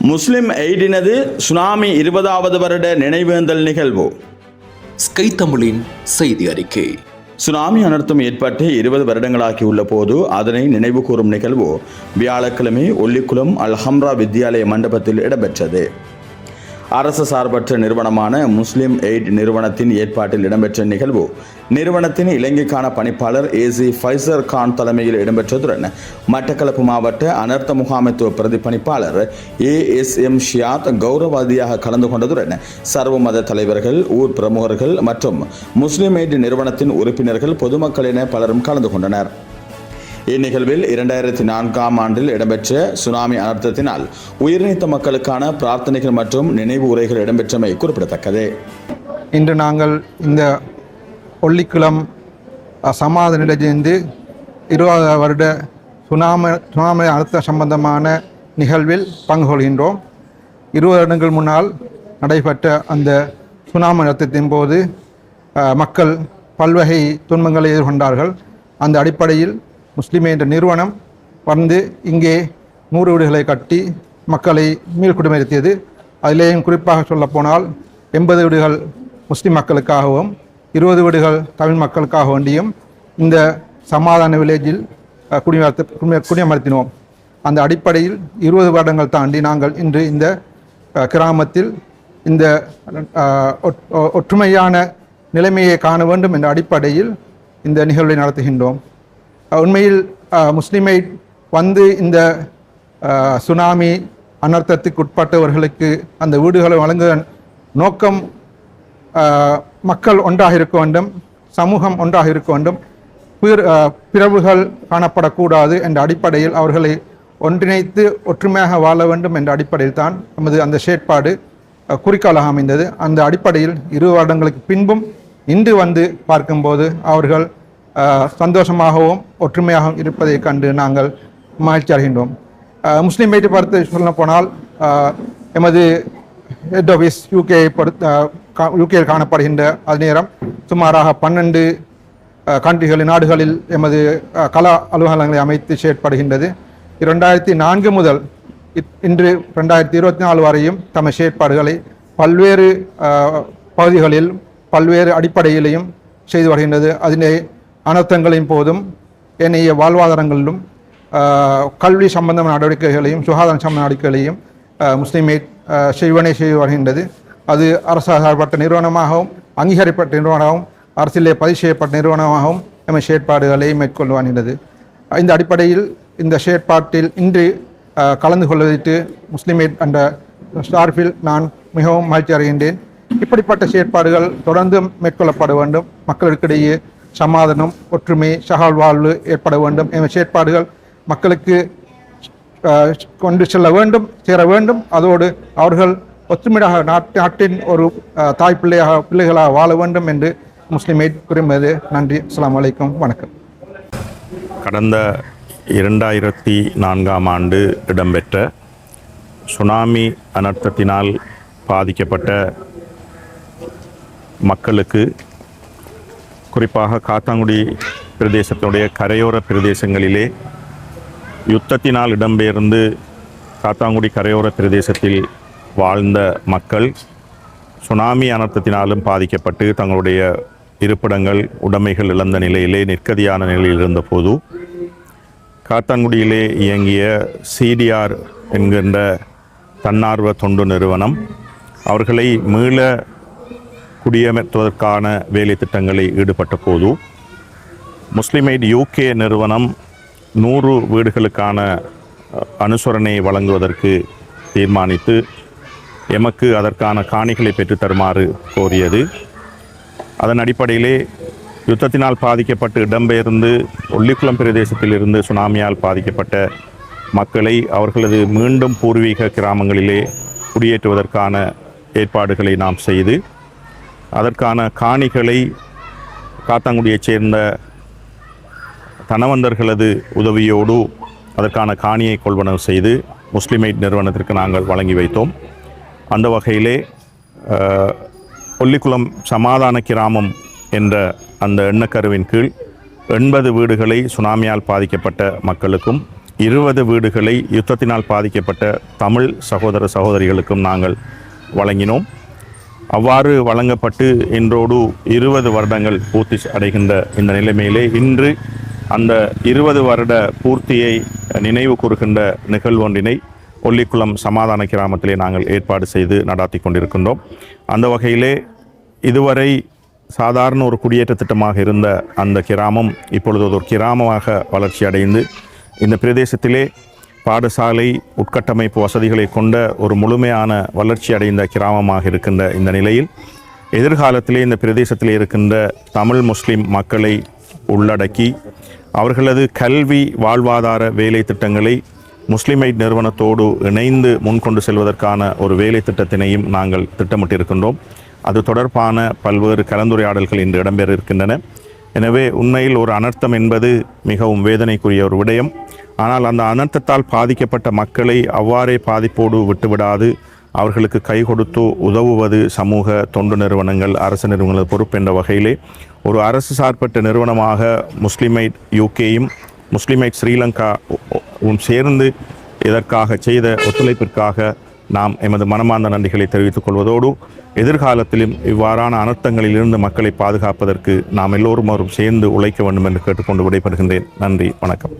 முஸ்லிம் எய்டினது tsunami இருபதாவது வருட நினைவேந்தல் நிகழ்வு. ஸ்கை தமிழின் செய்தி அறிக்கை. சுனாமி அனர்த்தம் ஏற்பட்டு இருபது வருடங்களாகியுள்ள போது அதனை நினைவு கூறும் நிகழ்வு வியாழக்கிழமை ஒல்லிக்குளம் அல்ஹம்ரா வித்யாலய மண்டபத்தில் இடம்பெற்றது. அரசு சார்பற்ற நிறுவனமான முஸ்லிம் எய்ட் நிறுவனத்தின் ஏற்பாட்டில் இடம்பெற்ற நிகழ்வு. நிறுவனத்தின் இலங்கைக்கான பணிப்பாளர் ஏசி ஃபைசர் கான் தலைமையில் இடம்பெற்றதுடன் மட்டக்களப்பு மாவட்ட அனர்த்த முகாமைத்துவ பிரதிப்பணிப்பாளர் ஏ எஸ் எம் ஷியாத் கௌரவாதியாக கலந்து கொண்டதுடன் சர்வ மத தலைவர்கள் ஊர் பிரமுகர்கள் மற்றும் முஸ்லிம் எய்ட் நிறுவனத்தின் உறுப்பினர்கள் பொதுமக்கள் என பலரும் கலந்து கொண்டனர். இந்நிகழ்வில் இரண்டாயிரத்தி நான்காம் ஆண்டில் இடம்பெற்ற சுனாமி அனர்த்தத்தினால் உயிர்நீத்த மக்களுக்கான பிரார்த்தனைகள் மற்றும் நினைவு உரைகள் இடம்பெற்றமை குறிப்பிடத்தக்கது. இன்று நாங்கள் இந்த ஒல்லிக்குளம் சமாத நிலையிலிருந்து இருபது வருட சுனாமி சுனாமி அழுத்த சம்பந்தமான நிகழ்வில் பங்கு கொள்கின்றோம் இருபது வருடங்கள் முன்னால் நடைபெற்ற அந்த சுனாமி அழுத்தத்தின் போது மக்கள் பல்வகை துன்பங்களை எதிர்கொண்டார்கள். அந்த அடிப்படையில் முஸ்லிமே என்ற நிறுவனம் வந்து இங்கே நூறு வீடுகளை கட்டி மக்களை மீள்குடிமேற்றியது அதிலேயும் குறிப்பாக சொல்லப்போனால் எண்பது வீடுகள் முஸ்லீம் மக்களுக்காகவும் இருபது வீடுகள் தமிழ் மக்களுக்காக வேண்டியும் இந்த சமாதான வில்லேஜில் அஹ், குடியமர்த்தினோம். அந்த அடிப்படையில் இருபது வருடங்கள் தாண்டி நாங்கள் இன்று இந்த கிராமத்தில் இந்த ஒ- ஒற்றுமையான நிலைமையை காண வேண்டும் என்ற அடிப்படையில் இந்த நிகழ்வை நடத்துகின்றோம். உண்மையில் முஸ்லீமை வந்து இந்த சுனாமி அனர்த்தத்துக்கு உட்பட்டவர்களுக்கு அந்த வீடுகளை வழங்குவதன் நோக்கம் மக்கள் ஒன்றாக இருக்க வேண்டும் சமூகம் ஒன்றாக இருக்க வேண்டும். பிற பிறவுகள் காணப்படக்கூடாது என்ற அடிப்படையில் அவர்களை ஒன்றிணைத்து ஒற்றுமையாக வாழ வேண்டும் என்ற அடிப்படையில் தான் நமது அந்த செயற்பாடு குறிக்கோளாக அமைந்தது. அந்த அடிப்படையில் இரு வருடங்களுக்கு பின்பும் இன்று வந்து பார்க்கும்போது அவர்கள் சந்தோஷமாகவும் ஒற்றுமையாகவும் இருப்பதைக் கண்டு நாங்கள் மகிழ்ச்சி அடைகின்றோம். முஸ்லீம் வைத்து பார்த்து சொல்ல போனால் எமது ஹெட் ஆஃபீஸ் யூகே பொறுத்த யூகேயில் காணப்படுகின்ற அது நேரம் சுமாராக பன்னெண்டு கண்ட்ரிகளின் நாடுகளில் எமது கலா அலுவலகங்களை அமைத்து செயற்படுகின்றது. இரண்டாயிரத்தி நான்கு முதல் இன்று ரெண்டாயிரத்தி இருபத்தி நாலு வரையும் தம செயற்பாடுகளை பல்வேறு பகுதிகளில் பல்வேறு அடிப்படையிலையும் செய்து வருகின்றது. அதனை அனர்த்தங்களின் போதும் என்னைய வாழ்வாதாரங்களிலும் கல்வி சம்பந்தமான நடவடிக்கைகளையும் சுகாதார சம்பந்த நடவடிக்கைகளையும் அஹ், செய்வனே செய்வனை செய்து வருகின்றது. அது அரசு நிறுவனமாகவும் அங்கீகரிக்கப்பட்ட நிறுவனமாகவும் அரசியலே பதிவு செய்யப்பட்ட நிறுவனமாகவும் எமது செயற்பாடுகளை மேற்கொண்டு வருகின்றது. இந்த அடிப்படையில் இந்த செயற்பாட்டில் இன்று கலந்து கொள்வதற்கு முஸ்லிம் என்ற சார்பில் நான் மிகவும் மகிழ்ச்சி அடைகின்றேன். இப்படிப்பட்ட செயற்பாடுகள் தொடர்ந்து மேற்கொள்ளப்பட வேண்டும். மக்களுக்கிடையே சமாதானம் ஒற்றுமை சகால்வாழ்வு ஏற்பட வேண்டும். என செயற்பாடுகள் மக்களுக்கு கொண்டு செல்ல வேண்டும் சேர வேண்டும். அதோடு அவர்கள் ஒற்றுமையாக நாட்டு நாட்டின் ஒரு தாய் பிள்ளையாக பிள்ளைகளாக வாழ வேண்டும் என்று முஸ்லிம் குறிப்பது நன்றி. அஸ்லாம் வலைக்கம் வணக்கம். கடந்த இரண்டாயிரத்தி நான்காம் ஆண்டு இடம்பெற்ற சுனாமி அனர்த்தத்தினால் பாதிக்கப்பட்ட மக்களுக்கு குறிப்பாக காத்தாங்குடி பிரதேசத்தினுடைய கரையோர பிரதேசங்களிலே யுத்தத்தினால் இடம்பெயர்ந்து காத்தாங்குடி கரையோர பிரதேசத்தில் வாழ்ந்த மக்கள் சுனாமி அனர்த்தத்தினாலும் பாதிக்கப்பட்டு தங்களுடைய இருப்பிடங்கள் உடைமைகள் இழந்த நிலையிலே நிற்கதியான நிலையில் இருந்தபோது காத்தான்குடியிலே இயங்கிய சிடிஆர் என்கின்ற தன்னார்வ தொண்டு நிறுவனம் அவர்களை மீள குடியமர்த்துவதற்கான வேலை திட்டங்களில் ஈடுபட்ட போது முஸ்லிமைட் யூகே நிறுவனம் நூறு வீடுகளுக்கான அஹ், அனுசரணையை வழங்குவதற்கு தீர்மானித்து எமக்கு அதற்கான காணிகளை பெற்றுத்தருமாறு கோரியது. அதன் அடிப்படையிலே யுத்தத்தினால் பாதிக்கப்பட்டு இடம்பெயர்ந்து ஒல்லிக்குளம் பிரதேசத்தில் இருந்து சுனாமியால் பாதிக்கப்பட்ட மக்களை அவர்களது மீண்டும் பூர்வீக கிராமங்களிலே குடியேற்றுவதற்கான ஏற்பாடுகளை நாம் செய்து அதற்கான காணிகளை காத்தாங்குடியைச் சேர்ந்த தனவந்தர்களது உதவியோடு அதற்கான காணியை கொள்வனவு செய்து முஸ்லிமைட் நிறுவனத்திற்கு நாங்கள் வழங்கி வைத்தோம். அந்த வகையிலே கொல்லிக்குளம் சமாதான கிராமம் என்ற அந்த எண்ணக்கருவின் கீழ் எண்பது வீடுகளை சுனாமியால் பாதிக்கப்பட்ட மக்களுக்கும் இருபது வீடுகளை யுத்தத்தினால் பாதிக்கப்பட்ட தமிழ் சகோதர சகோதரிகளுக்கும் நாங்கள் வழங்கினோம். அவ்வாறு வழங்கப்பட்டு இன்றோடு இருபது வருடங்கள் பூர்த்தி அடைகின்ற இந்த நிலைமையிலே இன்று அந்த இருபது வருட பூர்த்தியை நினைவு கூறுகின்ற நிகழ்வு ஒன்றினை சமாதான கிராமத்திலே நாங்கள் ஏற்பாடு செய்து நடாத்தி கொண்டிருக்கின்றோம். அந்த வகையிலே இதுவரை சாதாரண ஒரு குடியேற்ற திட்டமாக இருந்த அந்த கிராமம் இப்பொழுது ஒரு கிராமமாக வளர்ச்சி அடைந்து இந்த பிரதேசத்திலே பாடசாலை உட்கட்டமைப்பு வசதிகளை கொண்ட ஒரு முழுமையான வளர்ச்சி அடைந்த கிராமமாக இருக்கின்ற இந்த நிலையில் எதிர்காலத்திலே இந்த பிரதேசத்தில் இருக்கின்ற தமிழ் முஸ்லிம் மக்களை உள்ளடக்கி அவர்களது கல்வி வாழ்வாதார வேலை திட்டங்களை முஸ்லிமைட் நிறுவனத்தோடு இணைந்து முன்கொண்டு செல்வதற்கான ஒரு வேலை திட்டத்தினையும் நாங்கள் திட்டமிட்டிருக்கின்றோம். அது தொடர்பான பல்வேறு கலந்துரையாடல்கள் இன்று இடம்பெற இருக்கின்றன எனவே உண்மையில் ஒரு அனர்த்தம் என்பது மிகவும் வேதனைக்குரிய ஒரு விடயம். ஆனால் அந்த அனர்த்தத்தால் பாதிக்கப்பட்ட மக்களை அவ்வாறே பாதிப்போடு விட்டுவிடாது. அவர்களுக்கு கை கொடுத்து உதவுவது சமூக தொண்டு நிறுவனங்கள் அரசு நிறுவனங்கள் பொறுப்பு என்ற வகையிலே ஒரு அரசு சார்பற்ற நிறுவனமாக முஸ்லிமைட் யூகேயும் முஸ்லிமைட் ஸ்ரீலங்கா சேர்ந்து இதற்காக செய்த ஒத்துழைப்பிற்காக நாம் எமது மனமார்ந்த நன்றிகளை தெரிவித்துக் கொள்வதோடு எதிர்காலத்திலும் இவ்வாறான அனர்த்தங்களிலிருந்து மக்களை பாதுகாப்பதற்கு நாம் எல்லோரும் சேர்ந்து உழைக்க வேண்டும் என்று கேட்டுக்கொண்டு விடைபெறுகின்றேன். நன்றி வணக்கம்.